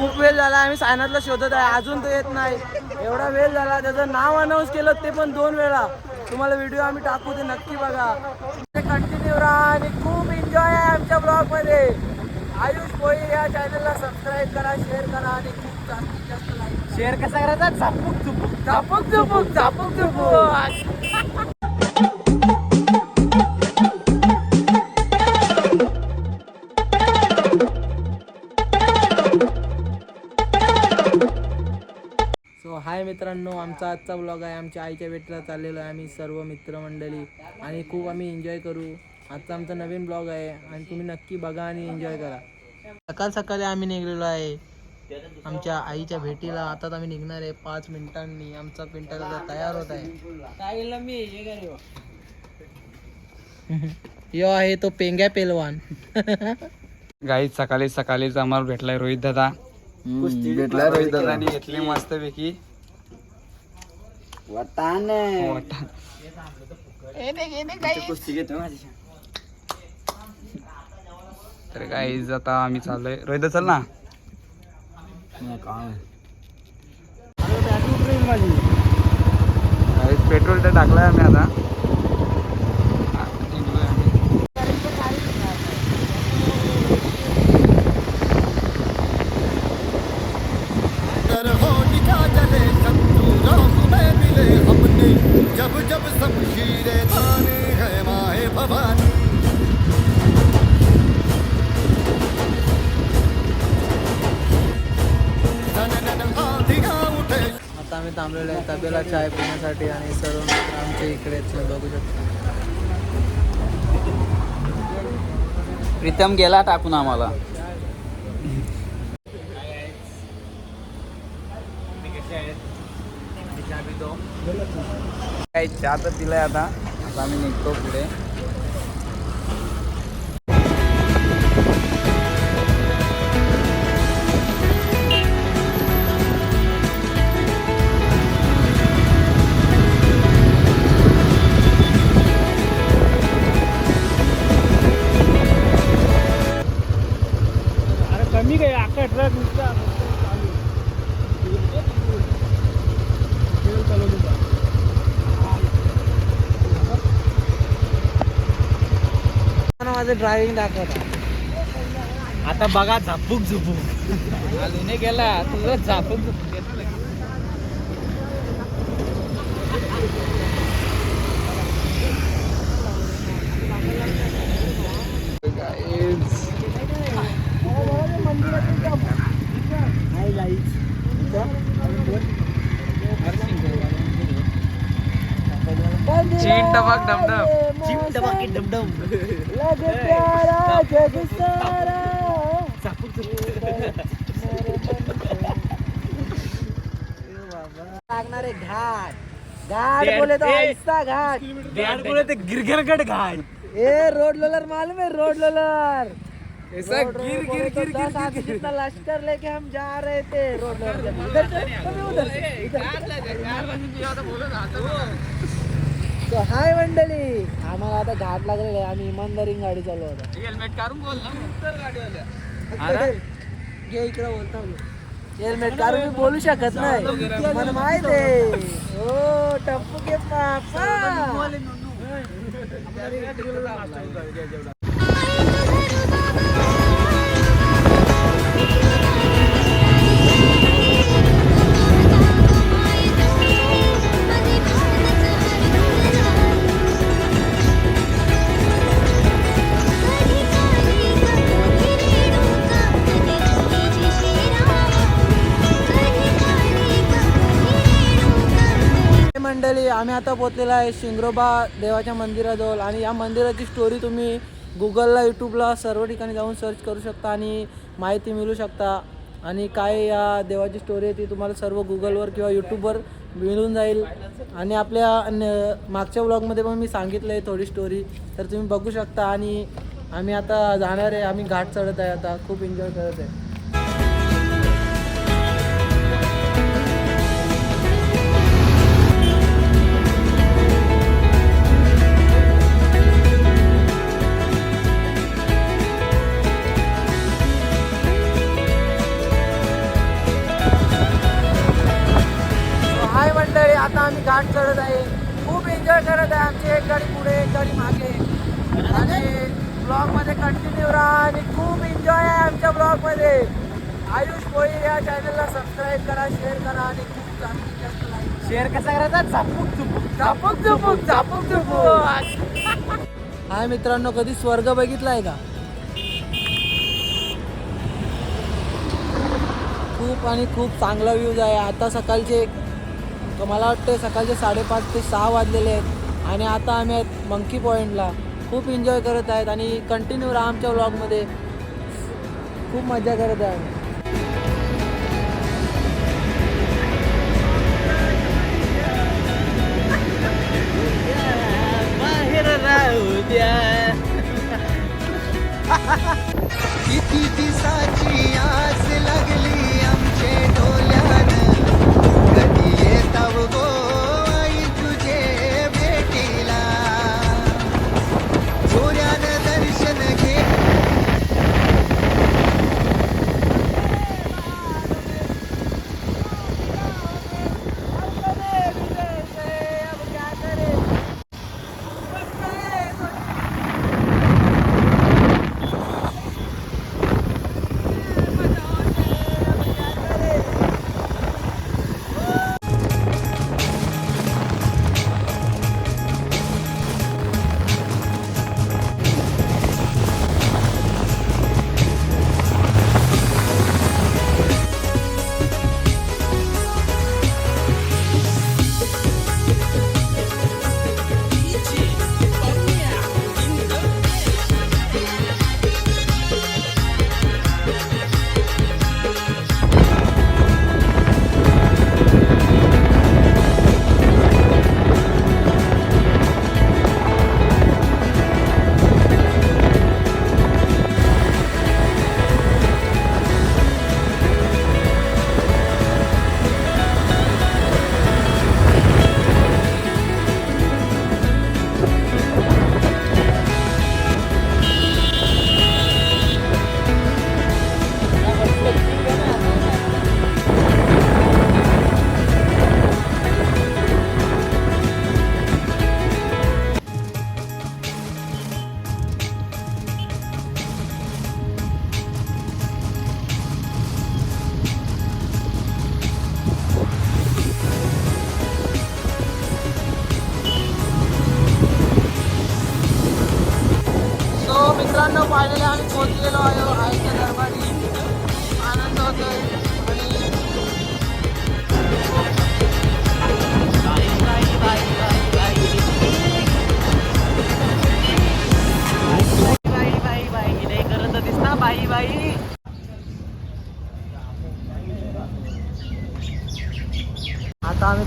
खूप वेळ झाला आम्ही सायनाथला शोधत आहे. अजून तो येत नाही. एवढा वेळ झाला त्याचं नाव अनाऊन्स केलं ते पण दोन वेळा. तुम्हाला व्हिडिओ आम्ही टाकू ते नक्की बघा. कंटिन्यू राहा आणि खूप एन्जॉय आहे आमच्या ब्लॉगमध्ये. आयुष भोईर या चॅनलला सबस्क्राईब करा शेअर करा आणि खूप जास्तीत जास्त लाईक शेअर कसा करायचा? झापूक झुपूक झापूक झुपूक झापूक झुपूक मित्रांनो आमचा आजचा ब्लॉग आहे. आमच्या आईच्या भेटीला चाललेलो आहे आम्ही सर्व मित्रमंडळी आणि खूप आम्ही एन्जॉय करू. आजचा आमचा नवीन ब्लॉग आहे. आणि तुम्ही नक्की बघा आणि एन्जॉय करा. सकाळ सकाळी आम्ही निघलेलो आहे. आमच्या आईच्या भेटीला. आता आम्ही निघणार आहे पाच मिनिटांनी. आमचा पिंटर तयार होत आहे. मी यो आहे तो पेंग्या पेलवान. गाई सकाळी सकाळीच आम्हाला भेटलाय रोहित दादा. भेटला रोहित दादा. आणि घेतली पैकी कुस्ती घेतो तर गाईज आता आम्ही चाललोय. रोहित चल ना. काय पेट्रोल तर टाकलाय आम्ही आता. चाय पिण्यासाठी आणि सर्व आमच्या इकडे तुम्ही बघू शकता. प्रीतम गेला टाकून आम्हाला. काय चहा तर पिलाय आता. आता आम्ही निघतो पुढे. माझं ड्रायव्हिंग दाखवता. आता बघा झापूक झुपूक अजूनही गेला तुझं झापून झुपून चीन डमडम चिम टबाकी डमडम लगे प्यारा जग सारा लागणार आहे घाट घाट बोले तो घाट घाट बोले तो गिरगिरगड घाट ए रोड रोलर मालूम है रोड रोलर ऐसा गिर गिर गिर गिर गिर जितना लश्कर लेके हम जा रहे थे रोड रोलर उधर कभी उधर से, हाय मंडळी. आम्हाला आता घाट लागलेला आहे. आम्ही इमानदारी गाडी चालवत हेल्मेट काढून बोल ना. उत्तर गाडीवाल्या. घे इकडे बोलता हेल्मेट कारण मी बोलू शकत नाही. मला माहीत आहे. हो टप्पू के पापा आम्ही आता पोहोचलेलो आहे शिंगरोबा देवाच्या मंदिराजवळ. आणि या मंदिराची स्टोरी तुम्ही गुगलला यूट्यूबला सर्व ठिकाणी जाऊन सर्च करू शकता आणि माहिती मिळू शकता. आणि काय या देवाची स्टोरी आहे ती तुम्हाला सर्व गुगलवर किंवा यूट्यूबवर मिळून जाईल. आणि आपल्या न- मागच्या ब्लॉगमध्ये पण मी सांगितलं आहे थोडी स्टोरी तर तुम्ही बघू शकता आणि आम्ही आता जाणार आहे. आम्ही घाट चढत आहे आता. खूप एन्जॉय करत आहे. आम्ही घाट चढत आहे. खूप एन्जॉय करत आहे आमची. एक गाडी पुढे एक गाडी मागे. आणि ब्लॉगमध्ये कंटिन्यू राहा आणि खूप एन्जॉय आहे आमच्या ब्लॉगमध्ये आयुष भोई या चॅनलला सबस्क्राईब करा शेअर करा आणि खूप जास्तीत जास्त लाईक शेअर कसा करायचा? झापूक झुपूक. झापूक झुपूक झापूक झुपूक. हाय मित्रांनो कधी स्वर्ग बघितलाय का? खूप आणि खूप चांगला व्ह्यूज आहे. आता सकाळचे मला वाटते सकाळचे साडेपाच ते सहा वाजलेले आहेत आणि आता आम्ही आहेत मंकी पॉईंटला खूप एन्जॉय करत आहेत आणि कंटिन्यू राहा आमच्या व्लॉगमध्ये खूप मजा करत आहे. आम्ही. किती दिसाची आस लागली.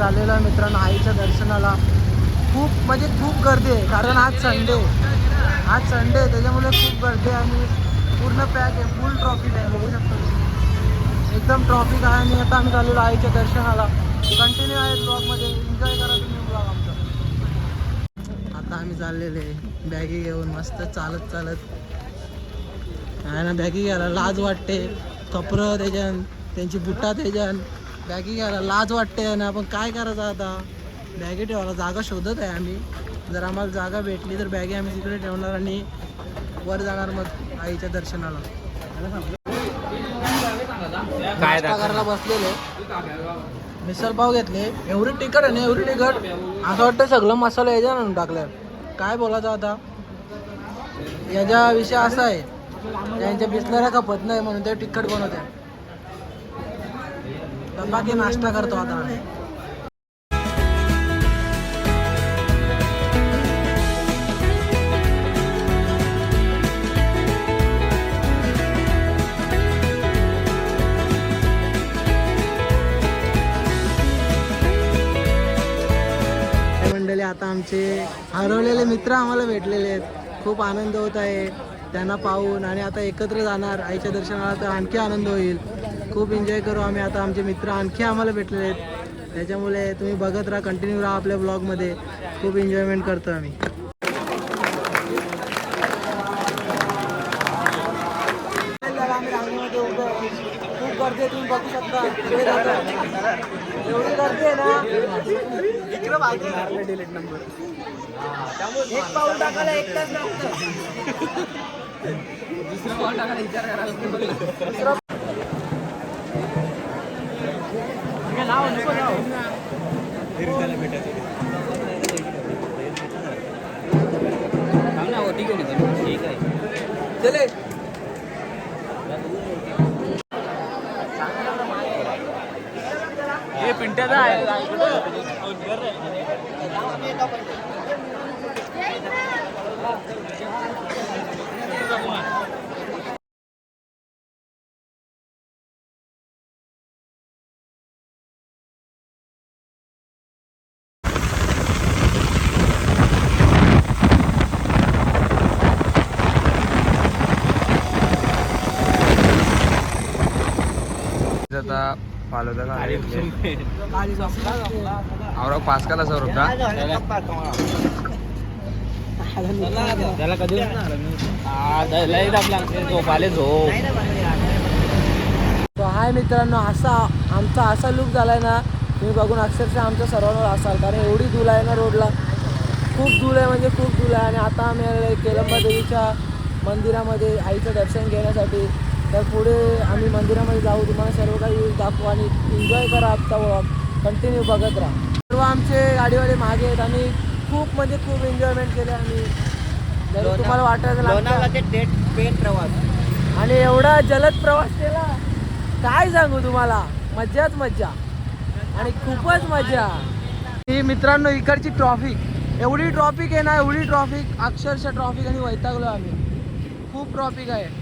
आज आलेलो आहे मित्रांनो आईच्या दर्शनाला. खूप म्हणजे खूप गर्दी आहे कारण आज संडे आज संडे आहे त्याच्यामुळे खूप गर्दी आहे आणि पूर्ण पॅक आहे फुल ट्रॉफिक आहे बघू शकतो एकदम ट्रॉफिक आहे आणि आता आम्ही झालेलो आईच्या दर्शनाला. कंटिन्यू आहे ब्लॉगमध्ये एन्जॉय करा तुम्ही ब्लॉग आमचा. आता आम्ही चाललेले बॅगी घेऊन मस्त चालत चालत. आहे ना बॅगी घ्यायला लाज वाटते. कपरं त्याच्यान त्यांची बुट्टा त्याच्यान. बॅगी घ्यायला लाज वाटते ना आपण काय करायचं आता? बॅगी ठेवायला जागा शोधत आहे आम्ही. जर आम्हाला जागा भेटली तर बॅगी आम्ही तिकडे ठेवणार आणि वर जाणार मग आईच्या दर्शनाला. काय करायला बसलेले. मिसळ पाव घेतले. एवढी तिखट आहे ना एवढी तिखट. असं वाटतं सगळं मसाला याच्या आणून टाकलं काय बोलायचं आता? याचा विषय असा आहे. त्यांच्या बिसलऱ्या खपत नाही म्हणून ते तिखट बनवते तर बाकी नाश्ता करतो आता आम्ही. मंडळी आता आमचे हरवलेले मित्र आम्हाला भेटलेले आहेत. खूप आनंद होत आहे. त्यांना पाहून आणि आता एकत्र जाणार. आईच्या दर्शनाला तर आणखी आनंद होईल. खूप एन्जॉय करू आम्ही. आता आमचे मित्र आणखी आम्हाला भेटलेले आहेत. त्याच्यामुळे तुम्ही बघत राहा कंटिन्यू राहा आपल्या ब्लॉगमध्ये खूप एन्जॉयमेंट करतो आम्ही. गर्दी तुम्ही बघू शकता. एवढी गर्दी आहे ना. एक पाऊल टाकायला एक तास लागतं. चले आता पालोदा गाडी पास केला सर होता. त्याला कधी झोपाले झोप. तो हाय मित्रांनो असा आमचा असा लुक झालाय ना तुम्ही बघून अक्षरशः आमच्या सर्वांवर असाल. कारण एवढी धूल आहे ना रोडला. खूप धूल आहे म्हणजे खूप धूल आहे. आणि आता आम्ही केलंबा देवीच्या मंदिरामध्ये आईचं दर्शन घेण्यासाठी. तर पुढे आम्ही मंदिरामध्ये जाऊ तुम्हाला सर्व काही दाखवू आणि एन्जॉय करा आजचा वॉक कंटिन्यू बघत राहा. सर्व आमचे गाडीवाले मागे आहेत. आणि खूप म्हणजे खूप एन्जॉयमेंट केले आम्ही. जरी तुम्हाला वाटायचं प्रवास. आणि एवढा जलद प्रवास केला. काय सांगू तुम्हाला? मज्जाच मज्जा. आणि खूपच मजा ही मित्रांनो इकडची ट्रॉफिक एवढी ट्रॉफिक आहे ना एवढी ट्रॉफिक अक्षरशः ट्रॉफिक आणि वैतागलो आम्ही. खूप ट्रॉफिक आहे.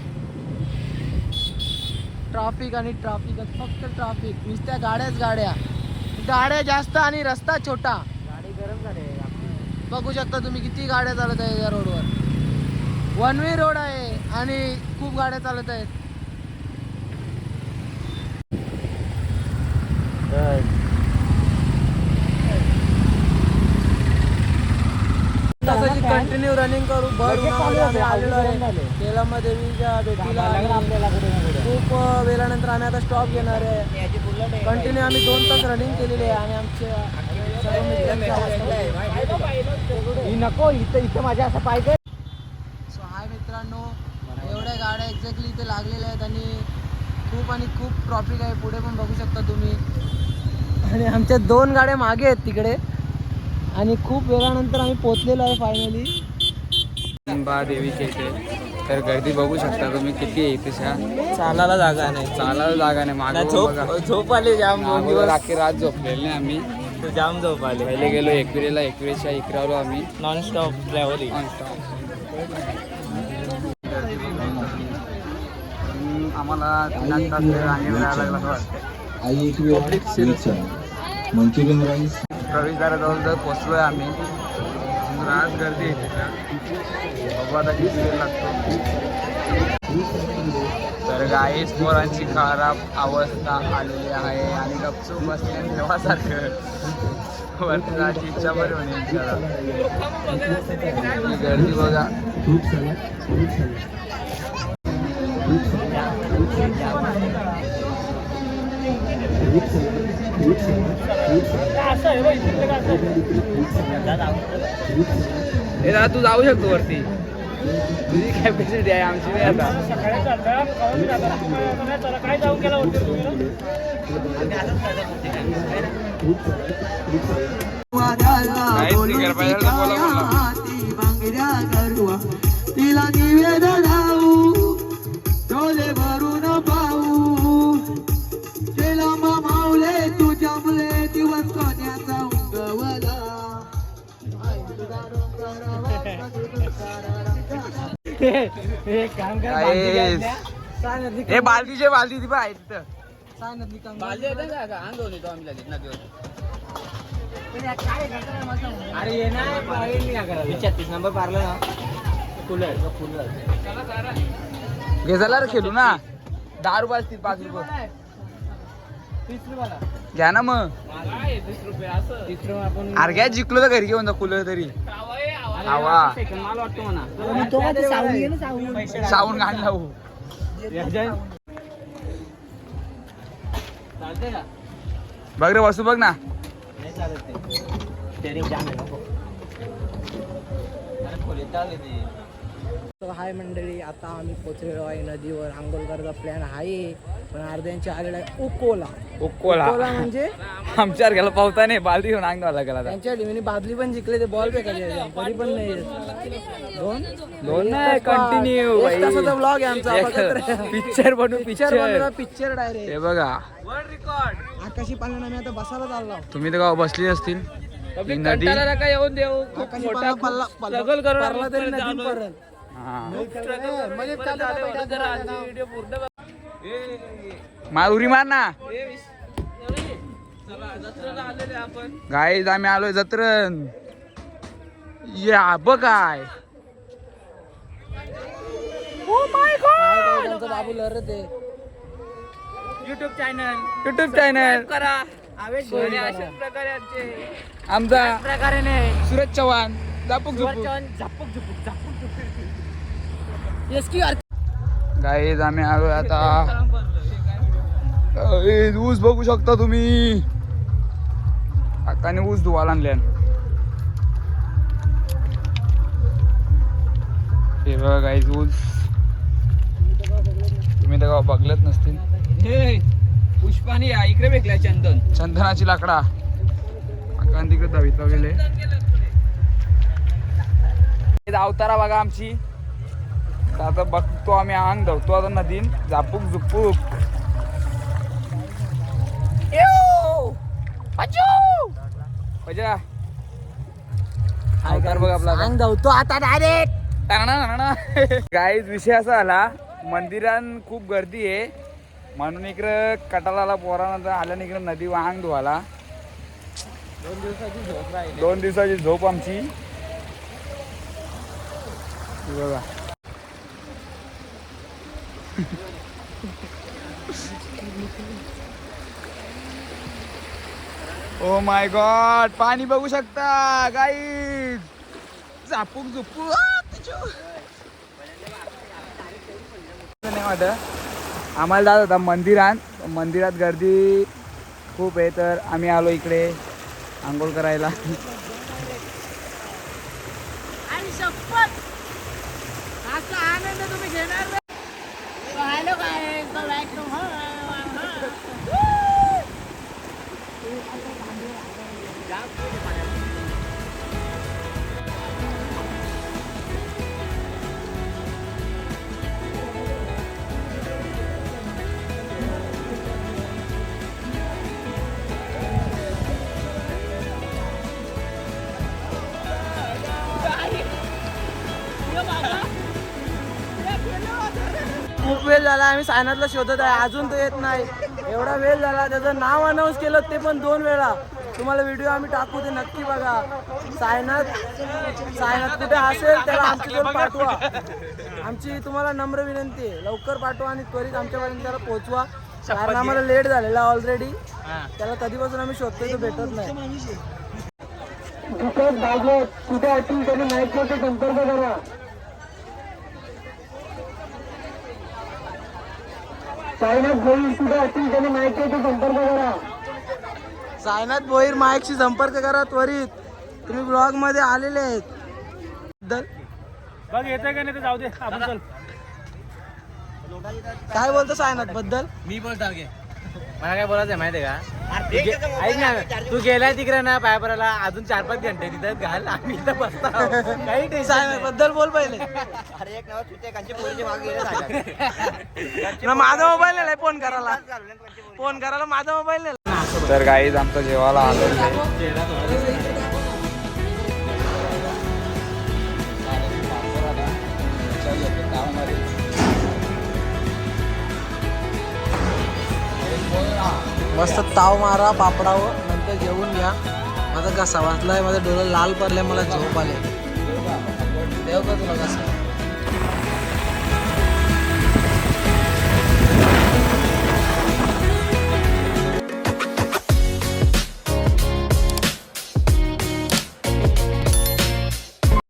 ट्रॉफिक आणि ट्रॉफिक फक्त ट्रॉफिक. नुसत्या गाड्याच गाड्या. गाड्या जास्त आणि रस्ता छोटा. गाडी गरम झाली बघू शकता तुम्ही किती गाड्या चालत आहे या रोडवर वन वे रोड आहे आणि खूप गाड्या चालत आहेत. तसंची कंटिन्यू रनिंग करू भर उन्हामध्ये आम्ही आलेलो आहे. केलम्मा देवीच्या भेटीला खूप वेळानंतर आम्ही आता स्टॉप घेणार आहे. कंटिन्यू आम्ही दोन तास रनिंग केलेली आहे आणि आमचे सर्व मित्रांचे आवाज नको इथं इथं माझ्या असं कर सो हाय मित्रांनो. एवढ्या गाड्या एक्झॅक्टली इथे लागलेल्या आहेत आणि खूप आणि खूप ट्रॉफिक आहे. पुढे पण बघू शकता तुम्ही. आणि आमच्या दोन गाड्या मागे आहेत तिकडे. आणि खूप वेळानंतर आम्ही पोचलेलो आहे फायनली बा देवीच्या इथे तर गर्दी बघू शकता तुम्ही किती आहे तशा चालायला जागा नाही. चालायला जागा नाही. झोप आली जाम दोन मागे दिवस. रात्री रात झोपलेले नाही आम्ही. जाम झोप आले. पहिले गेलो एकविरेला एकविरेच्या इकरावलो आम्ही. Non stop travelling. हम्म, आम्हाला मंचुरियन राईस. प्रवेशद्वाराजवळ जर पोचलो आहे आम्ही. तर आज गर्दी आहे तिथं. बघू आता किती वेळ लागतो. तर गाईस पोरांची खराब अवस्था आलेली आहे आणि गपचूप बसले देवासारखं वर्तनाची इच्छा बरी होणे गर्दी बघा. खूप हे दादा तू जाऊ शकतो वरती. तुझी कॅपॅसिटी आहे आमची नाही आता. काहीच नाही केलं पाहिजे हे बालदीचे बालदी ती पण आहे तिथं अरे ये ना छत्तीस नंबर पारला ना कूलर कूलर घे झाला रे खेळू ना. दहा रुपये. असतील पाच रुपये घ्या ना मग. तिसरं आपण अरे घ्या जिंकलो तर घरी घेऊन जा कूलर तरी. हवा सेकंड वाटतो म्हणा साऊन घाण लावू हो. बघ रे वस्तू बघ ना. नाही चालत तर हाय मंडळी आता आम्ही पोचलेलो आहे नदीवर. आंघोळ करायचा प्लॅन आहे पण अर्ध्यांची आलेला आहे उकोला. उकोला. उकोला म्हणजे? आमच्यावर गेला पावता नाही बालदी घेऊन अंग धुवायला गेला. त्यांच्या टीमने बादली पण जिंकले ते बॉल फेकायचे तरी पण नाही. दोन? दोन नाही कंटिन्यू तासाचा ब्लॉग आहे आमचा. पिक्चर बनू पिक्चर बनवला पिक्चर डायरेक्ट हे बघा. आकाशी पालन आम्ही आता बसायला चाललो. तुम्ही तर गाव बसली असतील. नदी येऊन देऊ. आकाशी पालन पल्ला पल्ला उरी मार ना. गाईज आम्ही आलोय जत्रण. या बघाय काय बाबू लढत आहे युट्यूब चॅनल युट्यूब चॅनल करा. आमचे प्रकारे नाही सूरज चव्हाण झुपूक झापूक. गाईज आम्ही आलोय आता. ऊस बघू शकता तुम्ही. काकाने ऊस धुवायला आणल्यान हे बघा गाईज ऊस. तुम्ही तर बघलत नसतील. पुष्पाने इकडे भेटलाय चंदन. चंदनाची लाकडा. काकान तिकडे दहावीत गेले अवतारा बघा आमची. तर आता बघतो आम्ही अंग धवतो आता नदीन. झापूक झुपूक. बघ आपला धावतो आता डायरेक्ट गाईज विषय असा झाला मंदिरात खूप गर्दी आहे. म्हणून इकडं कटाला पोरानं आल्याने इकडं नदी वाहंग धुवाला दोन दिवसाची झोप राहील. दोन दिवसाची झोप आमची. बघा. ओ माय गॉड पाणी बघू शकता गाई झापूक झुपू नाही वाटत आम्हाला जात होता मंदिरात. मंदिरात गर्दी खूप आहे तर आम्ही आलो इकडे आंघोळ करायला. आम्ही सायनाथला शोधत आहे. अजून तो येत नाही. एवढा वेळ झाला. त्याचं नाव अनाऊन्स केलं ते पण दोन वेळा. तुम्हाला व्हिडिओ आम्ही टाकू ते नक्की बघा. सायनाथ सायनाथ कुठे असेल त्याला आमच्याजवळ पाठवा. आमची तुम्हाला नम्र विनंती आहे. लवकर पाठवा आणि त्वरित आमच्यापर्यंत त्याला पोहोचवा. कारण आम्हाला लेट झालेला ऑलरेडी त्याला कधीपासून आम्ही शोधतोय तो भेटत नाही. कुठे असतील त्यांनी नाईट संपर्क करा. साईनाथ भोईर कुठे असतील त्यांनी माईकशी संपर्क करा. साईनाथ भोईर माईकशी संपर्क करा त्वरित. तुम्ही ब्लॉगमध्ये आलेले आहेत. बद्दल बघ येतोय का नाही तर जाऊ दे आपण चल. काय बोलतो साईनाथबद्दल? मी बोलतो घे मला काय बोलायचं माहितीये का? ऐक ना तू गेलाय तिकडे ना पायपराला अजून चार पाच घंटे तिथं घाल आम्ही इथं बसतो. काही टेन्शनबद्दल बोल पहिले. अरे एक नाव तुझ्या माझा मोबाईल नाही फोन करायला. फोन करायला माझा मोबाईल नाही तर गाईज आमचं जेवायला आलेलं मस्त ताव मारा पापडावं नंतर जेवून घ्या. माझा घसा वाचलाय माझं डोळं लाल पडले मला झोप आले. देव का तुला कसं